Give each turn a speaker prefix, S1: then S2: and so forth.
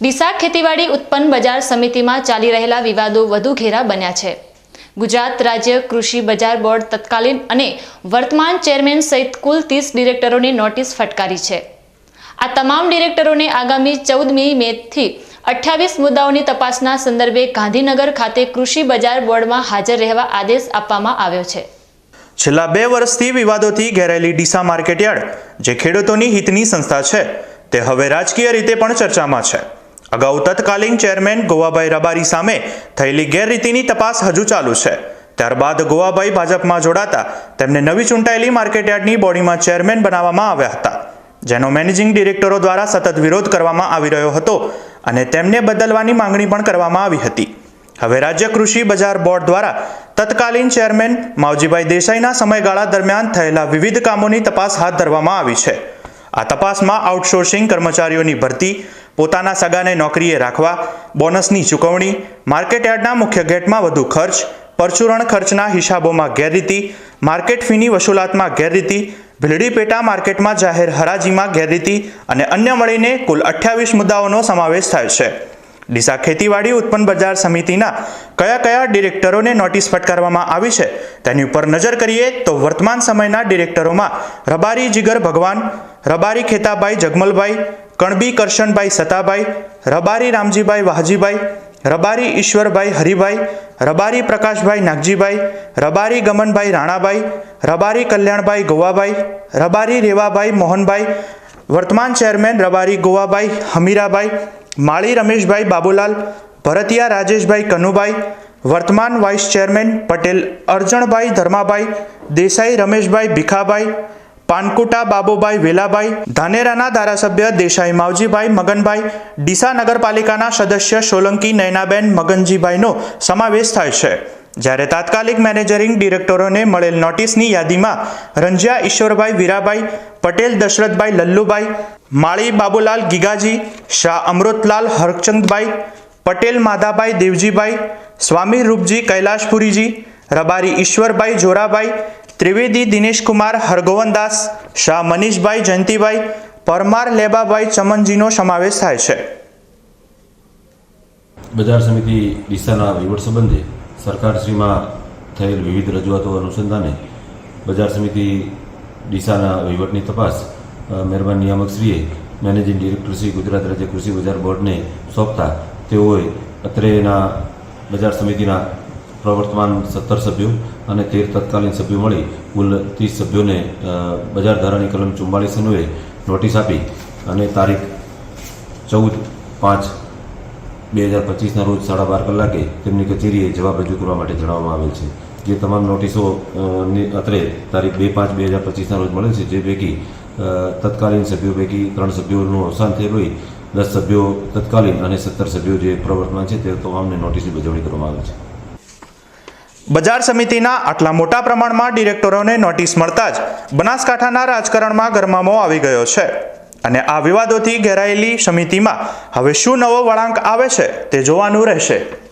S1: ડીસા ખેતીવાડી ઉત્પન્ન બજાર સમિતિમાં ચાલી રહેલા વિવાદો વધુ ઘેરા બન્યા છે. ગુજરાત રાજ્ય કૃષિ બજાર બોર્ડ તત્કાલીન અને વર્તમાન ચેરમેન સહિત કુલ ત્રીસ ડિરેક્ટરોની નોટિસ ફટકારી છે. આ તમામ ડિરેક્ટરોને આગામી ચૌદમી મેથી અઠ્યાવીસ મુદ્દાઓની તપાસના સંદર્ભે ગાંધીનગર ખાતે કૃષિ બજાર બોર્ડમાં હાજર રહેવા આદેશ આપવામાં આવ્યો છે.
S2: છેલ્લા બે વર્ષથી વિવાદોથી ઘેરાયેલી ડીસા માર્કેટયાર્ડ, જે ખેડૂતોની હિતની સંસ્થા છે, તે હવે રાજકીય રીતે પણ ચર્ચામાં છે. અગાઉ તત્કાલીન ચેરમેન ગોવાભાઈ રબારી સામે થયેલી ગેરરીતિની તપાસ હજુ ચાલુ છે. ત્યારબાદ ગોવાભાઈ ભાજપમાં જોડાતા તેમને નવી ચૂંટાયેલી માર્કેટયાર્ડની બોડીમાં ચેરમેન બનાવવામાં આવ્યા હતા. જેનો મેનેજિંગ ડિરેક્ટરો દ્વારા સતત વિરોધ કરવામાં આવી રહ્યો હતો અને તેમને બદલવાની માંગણી પણ કરવામાં આવી હતી. હવે રાજ્ય કૃષિ બજાર બોર્ડ દ્વારા તત્કાલીન ચેરમેન માવજીભાઈ દેસાઈના સમયગાળા દરમિયાન થયેલા વિવિધ કામોની તપાસ હાથ ધરવામાં આવી છે. આ તપાસમાં આઉટસોર્સિંગ કર્મચારીઓની ભરતી પોતાના સગાને નોકરીએ રાખવા, બોનસની ચૂકવણી માર્કેટયાર્ડના મુખ્ય ગેટમાં વધુ ખર્ચ, પરચુરણ ખર્ચના હિસાબોમાં ગેરરીતિ, માર્કેટ ફીની વસૂલાતમાં ગેરરીતિ, ભીલડી પેટા માર્કેટમાં જાહેર હરાજીમાં ગેરરીતિ અને અન્ય મળીને કુલ અઠ્યાવીસ મુદ્દાઓનો સમાવેશ થાય છે. ડીસા ખેતીવાડી ઉત્પન્ન બજાર સમિતિના કયા કયા ડિરેક્ટરોને નોટિસ ફટકારવામાં આવી છે તેની ઉપર નજર કરીએ તો વર્તમાન સમયના ડિરેક્ટરોમાં રબારી જીગર ભગવાન, રબારી ખેતાભાઈ જગમલભાઈ કણબી કરશનભાઈ સતાભાઈ, રબારી રામજીભાઈ વાહજીભાઈ, રબારી ઈશ્વરભાઈ હરિભાઈ, રબારી પ્રકાશભાઈ નાગજીભાઈ, રબારી ગમનભાઈ રાણાભાઈ, રબારી કલ્યાણભાઈ ગોવાભાઈ, રબારી રેવાભાઈ મોહનભાઈ, વર્તમાન ચેરમેન રબારી ગોવાભાઈ હમીરાભાઈ, માળી રમેશભાઈ બાબુલાલ, ભરતિયા રાજેશભાઈ કનુભાઈ, વર્તમાન વાઇસ ચેરમેન પટેલ અરજણભાઈ ધર્માભાઈ, દેસાઈ રમેશભાઈ ભીખાભાઈ પાનકુટા બાબુભાઈ વેલાભાઈ, ધાનેરાના ધારાસભ્ય દેસાઈ માવજીભાઈ મગનભાઈ, ડીસા નગરપાલિકાના સદસ્ય સોલંકી નયનાબેન મગનજીભાઈનો સમાવેશ થાય છે. જ્યારે તાત્કાલિક મેનેજરિંગ ડિરેક્ટરોને મળેલ નોટિસની યાદીમાં રંજ્યા ઈશ્વરભાઈ વીરાભાઈ, પટેલ દશરથભાઈ લલ્લુભાઈ, માળી બાબુલાલ ગીગાજી, શાહ અમૃતલાલ હરચંદભાઈ પટેલ માધાભાઈ દેવજીભાઈ, સ્વામી રૂપજી કૈલાશપુરીજી રબારી ઈશ્વરભાઈ જોરાભાઈ, ત્રિવેદી દિનેશકુમાર હરગોવનદાસ, શાહ મનીષભાઈ જયંતિભાઈ, પરમાર લેબાભાઈ ચમનજીનો સમાવેશ થાય છે.
S3: બજાર સમિતિ ડીસાના વહીવટ સંબંધે સરકારશ્રીમાં થયેલ વિવિધ રજૂઆતો અનુસંધાને બજાર સમિતિ ડીસાના વહીવટની તપાસ મહેરબાન નિયામકશ્રીએ મેનેજિંગ ડિરેક્ટર શ્રી ગુજરાત રાજ્ય કૃષિ બજાર બોર્ડને સોંપતા તેઓએ અત્રેના બજાર સમિતિના પ્રવર્તમાન સત્તર સભ્યો અને તેર તત્કાલીન સભ્યો મળી કુલ ત્રીસ સભ્યોને બજાર ધારાની કલમ ચુમ્માલીસ અન્વયે નોટિસ આપી અને તારીખ ચૌદ પાંચ બે હજાર પચીસના રોજ સાડા બાર કલાકે તેમની કચેરીએ જવાબ રજૂ કરવા માટે જણાવવામાં આવેલ છે. જે તમામ નોટિસો ની અત્રે તારીખ બે પાંચ બે હજાર પચીસના રોજ મળેલ છે, જે પૈકી તત્કાલીન સભ્યો પૈકી ત્રણ સભ્યોનું અવસાન થયેલ હોય, દસ સભ્યો તત્કાલીન અને સત્તર સભ્યો જે પ્રવર્તમાન છે તે તમામને નોટિસની બજવણી કરવામાં આવે છે.
S2: બજાર સમિતિના આટલા મોટા પ્રમાણમાં ડિરેક્ટરોને નોટિસ મળતા જ બનાસકાંઠાના રાજકારણમાં ગરમામો આવી ગયો છે. અને આ વિવાદોથી ઘેરાયેલી સમિતિમાં હવે શું નવો વળાંક આવે છે તે જોવાનું રહેશે.